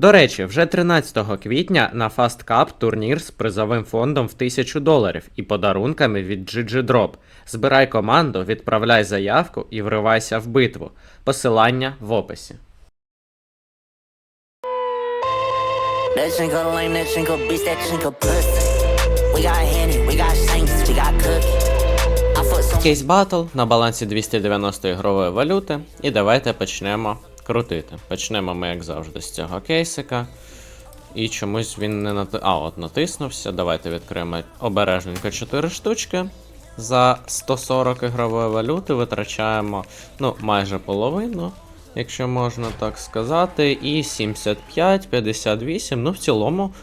До речі, вже 13 квітня на Fast Cup турнір з призовим фондом в 1000 доларів і подарунками від GG Drop. Збирай команду, відправляй заявку і вривайся в битву. Посилання в описі. Кейс Батл на балансі 290 ігрової валюти. І давайте почнемо крутити. Почнемо ми, як завжди, з цього кейсика. І чомусь він не нати... А, от натиснувся. Давайте відкриємо обережненько 4 штучки. За 140 ігрової валюти витрачаємо ну, майже половину, якщо можна так сказати. І 75, 58. Ну, в цілому,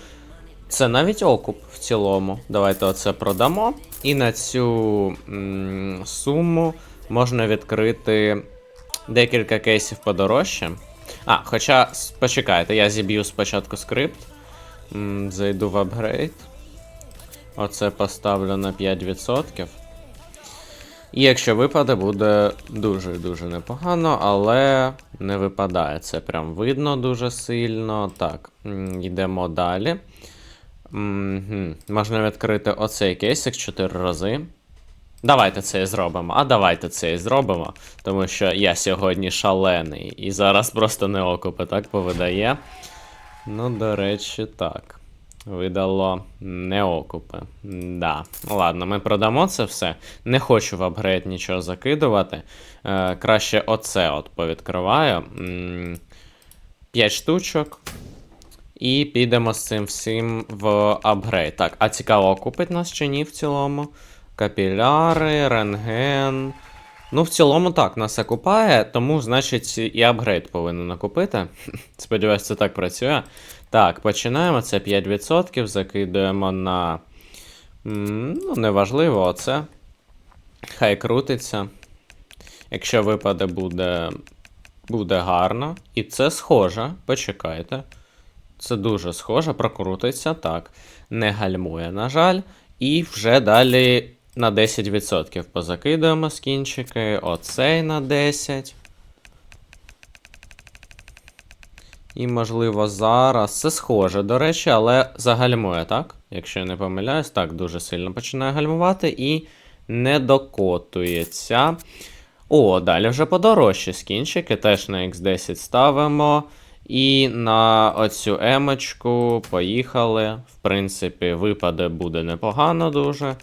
це навіть окуп в цілому. Давайте оце продамо. І на цю м, суму можна відкрити декілька кейсів подорожче. А, хоча, почекайте, я зіб'ю спочатку скрипт. Зайду в апгрейд. Оце поставлю на 5%. І якщо випаде, буде дуже-дуже непогано, але не випадає. Це прям видно дуже сильно. Так, йдемо далі. Можна відкрити оцей кейсик 4 рази. Давайте це і зробимо. А давайте це і зробимо. Тому що я сьогодні шалений. І зараз просто не окупи так повидає. Ну, до речі, так. Видало не окупи. Да. Ладно, ми продамо це все. Не хочу в апгрейд нічого закидувати. Е, краще оце от повідкриваю. 5 штучок. І підемо з цим всім в апгрейд. Так, а цікаво, купить нас чи ні в цілому? Капіляри, рентген. Ну, в цілому так, нас окупає, тому, значить, і апгрейд повинен накупити. Сподіваюсь, це так працює. Так, починаємо. Це 5%, закидуємо на. Ну, неважливо, оце. Хай крутиться. Якщо випаде, буде, буде гарно. І це схоже. Почекайте. Це дуже схоже, прокрутиться, так. Не гальмує, на жаль. І вже далі на 10% позакидуємо скінчики. Оцей на 10. І, можливо, зараз. Це схоже, до речі, але загальмує, так? Якщо я не помиляюсь, так, дуже сильно починає гальмувати і не докотується. О, далі вже подорожчі скінчики, теж на X10 ставимо. І на оцю емочку поїхали. В принципі, випаде буде непогано дуже.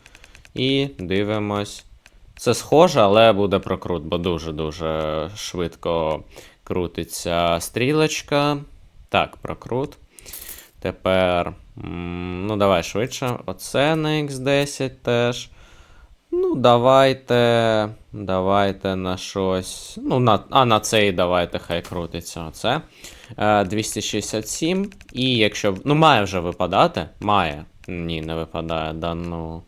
І дивимось. Це схоже, але буде прокрут, бо дуже-дуже швидко крутиться стрілочка. Так, прокрут. Тепер. Ну, давай швидше. Оце на X10 теж. Ну, давайте. Давайте на щось. Ну, на, а на цей давайте хай крутиться. Оце. Е, 267. І якщо. Ну, має вже випадати. Має. Ні, не випадає. Да ну.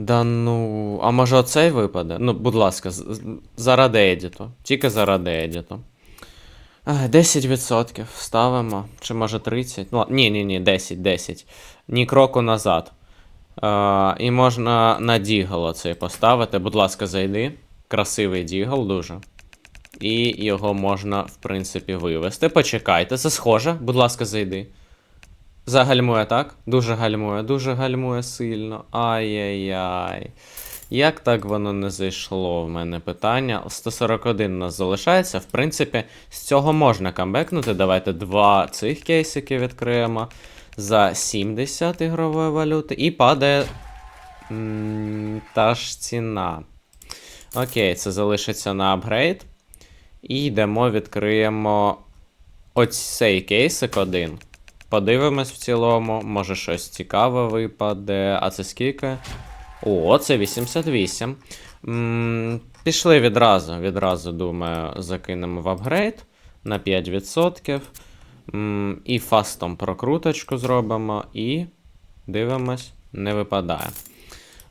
Да ну. А може оцей випаде? Ну, будь ласка, заради едіту. Тільки заради едіту. Е, 10% ставимо. Чи може 30? Ну, ні, ні, ні, 10, 10. Ні кроку назад. Е, і можна на дігл оцей поставити. Будь ласка, зайди. Красивий дігл дуже. І його можна, в принципі, вивести. Почекайте, це схоже. Будь ласка, зайди. Загальмує, так? Дуже гальмує, дуже гальмує сильно. Ай-яй-яй. Як так воно не зайшло? В мене питання. 141 у нас залишається. В принципі, з цього можна камбекнути. Давайте два цих кейсики відкриємо за 70 ігрової валюти. І падає м, та ж ціна. Окей, це залишиться на апгрейд. І йдемо, відкриємо оцей кейсик один. Подивимось в цілому, може щось цікаве випаде. А це скільки? О, це 88. М, пішли відразу. Відразу, думаю, закинемо в апгрейд на 5%. М, і фастом прокруточку зробимо. І дивимось, не випадає.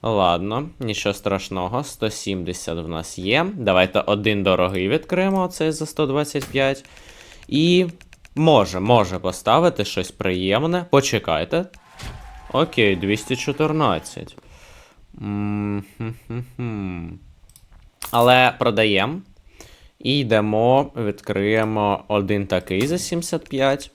Ладно, нічого страшного. 170 в нас є. Давайте один дорогий відкриємо, оцей за 125. І може, може поставити щось приємне. Почекайте. Окей, 214. М-хм-хм-хм. Але продаємо. І йдемо, відкриємо один такий за 75.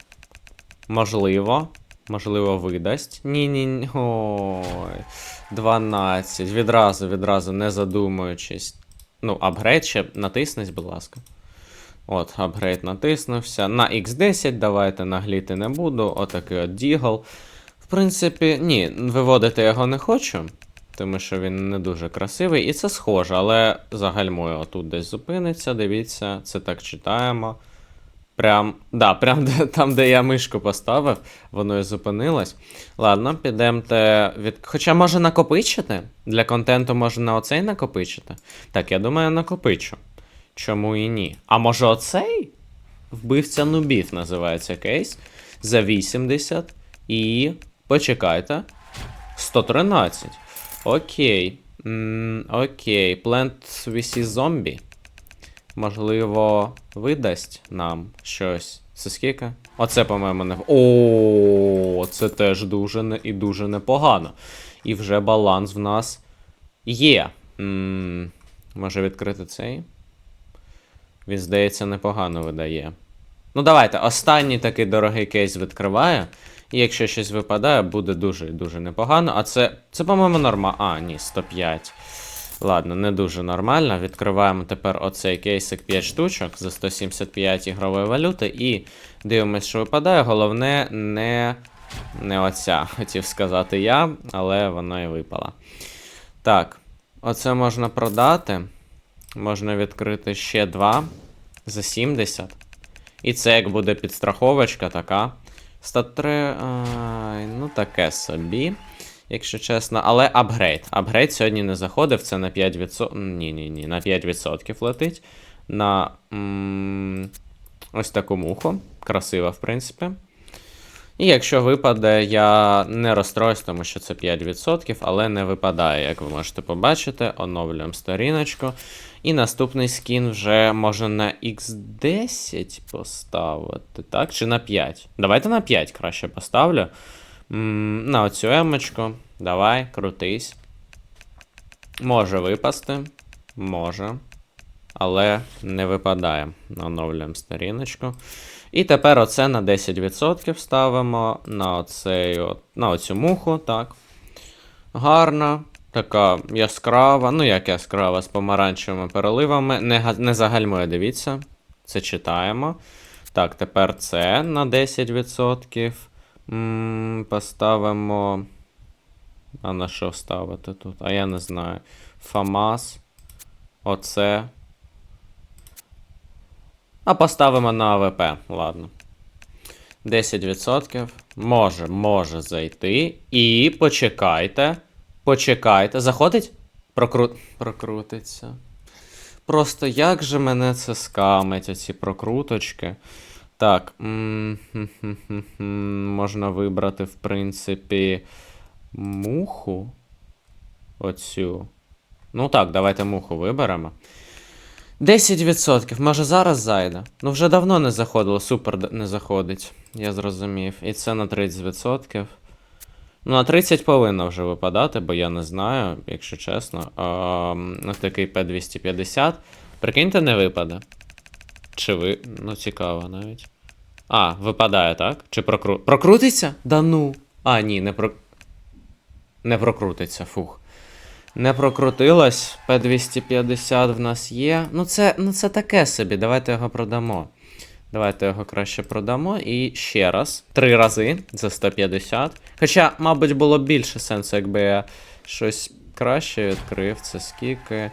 Можливо. Можливо, видасть. Ні-ні. Ой. 12. Відразу, відразу, не задумуючись. Ну, апгрейд ще натиснись, будь ласка. От, апгрейд натиснувся. На X10 давайте нагліти не буду. Отакий от дігл. В принципі, ні, виводити його не хочу, тому що він не дуже красивий. І це схоже, але загальмує отут десь зупиниться. Дивіться, це так читаємо. Прям, да, прям де, там, де я мишку поставив, воно і зупинилось. Ладно, підемте від. Хоча може накопичити? Для контенту може на оцей накопичити? Так, я думаю, накопичу. Чому і ні? А може оцей? Вбивця нубів називається кейс. За 80. І. Почекайте. 113. Окей. м окей. Plant VC Zombie. Можливо, видасть нам щось. Це скільки? Оце, по-моєму, не. О, це теж дуже не... і дуже непогано. І вже баланс в нас є. м може відкрити цей? Він, здається, непогано видає. Ну, давайте, останній такий дорогий кейс відкриваю. І якщо щось випадає, буде дуже і дуже непогано. А це, це по-моєму, норма. А, ні, 105. Ладно, не дуже нормально. Відкриваємо тепер оцей кейсик 5 штучок за 175 ігрової валюти. І дивимось, що випадає. Головне, не, не оця, хотів сказати я, але воно і випало. Так, оце можна продати. Можна відкрити ще два за 70. І це як буде підстраховочка така. Стат 3. Ай, ну таке собі. Якщо чесно, але апгрейд. Апгрейд сьогодні не заходив, це на 5%. Ні, ні, ні, на 5% летить. На м- ось таку муху. Красива, в принципі. І якщо випаде, я не розстроюсь, тому що це 5%, але не випадає, як ви можете побачити. Оновлюємо сторіночку. І наступний скін вже може на X10 поставити, так? Чи на 5? Давайте на 5 краще поставлю. На оцю емочку. Давай, крутись. Може випасти. Може. Але не випадає. Оновлюємо сторіночку. І тепер оце на 10% ставимо на, оцей, от, на оцю муху, так. Гарна, така яскрава, ну як яскрава, з помаранчевими переливами. Не, не загальмує, дивіться. Це читаємо. Так, тепер це на 10%. М, поставимо. А на що ставити тут? А я не знаю. ФАМАС. Оце. А поставимо на АВП. Ладно. 10%. Може, може зайти. І почекайте. Почекайте. Заходить? Прокру... Прокрутиться. Просто як же мене це скамить, оці прокруточки. Так. Можна вибрати, в принципі, муху. Оцю. Ну так, давайте муху виберемо. 10%. Може зараз зайде. Ну вже давно не заходило, супер не заходить. Я зрозумів. І це на 30%. Ну, на 30 повинно вже випадати, бо я не знаю, якщо чесно. Ось такий P250. Прикиньте, не випаде. Чи ви. Ну, цікаво навіть. А, випадає, так? Чи прокру... Прокрутиться? Да ну. А, ні, не про. Не прокрутиться, фух. Не прокрутилось. P250 в нас є. Ну це, ну це таке собі. Давайте його продамо. Давайте його краще продамо. І ще раз. Три рази за 150. Хоча, мабуть, було більше сенсу, якби я щось краще відкрив. Це скільки.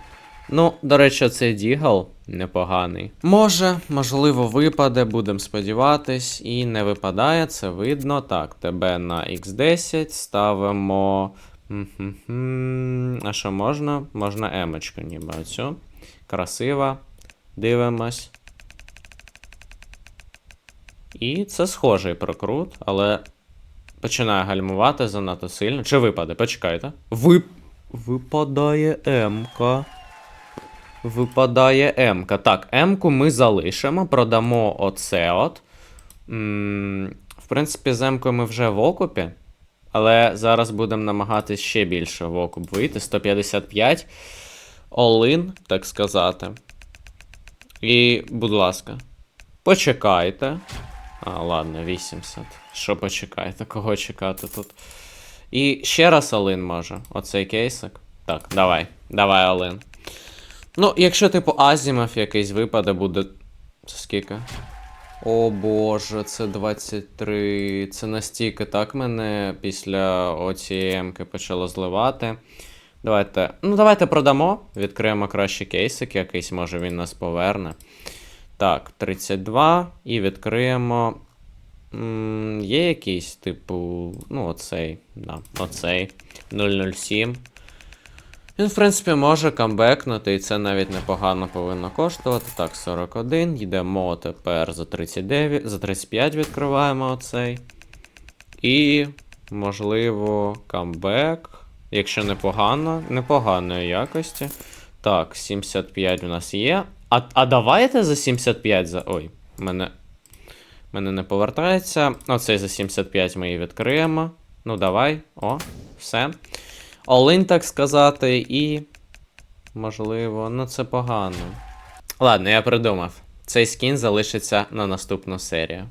Ну, до речі, цей дігл непоганий. Може, можливо, випаде, будемо сподіватись. І не випадає, це видно. Так, тебе на X10 ставимо. А що можна? Можна емочку, ніби оцю. Красива. Дивимось. І це схожий прокрут, але починає гальмувати занадто сильно. Чи випаде? Почекайте. Вип... Випадає М-ка. Випадає М-ка. Так, М-ку ми залишимо, продамо оце от. М, В принципі, з М-кою ми вже в окупі. Але зараз будемо намагатись ще більше в окуп вийти. 155. Олин, так сказати. І, будь ласка, почекайте. А, ладно, 80. Що почекайте, кого чекати тут? І ще раз Алин може. Оцей кейсик. Так, давай. Давай, Алин. Ну, якщо, типу, Азімов якийсь випаде, буде. Це скільки? О боже, це 23. Це настільки так мене після оцієї почало зливати. Давайте. Ну, давайте продамо. Відкриємо краще кейсик, якийсь, може він нас поверне. Так, 32. І відкриємо. М, є якийсь, типу, ну, оцей, да, оцей 007. Він, в принципі, може камбекнути, і це навіть непогано повинно коштувати. Так, 41. Йдемо тепер за 39, за 35 відкриваємо оцей. І, можливо, камбек. Якщо непогано, непоганої якості. Так, 75 у нас є. А, а давайте за 75 за. Ой, мене. Мене не повертається. Оцей за 75 ми її відкриємо. Ну, давай. О, все. Олин, так сказати, і. Можливо, ну це погано. Ладно, я придумав. Цей скін залишиться на наступну серію.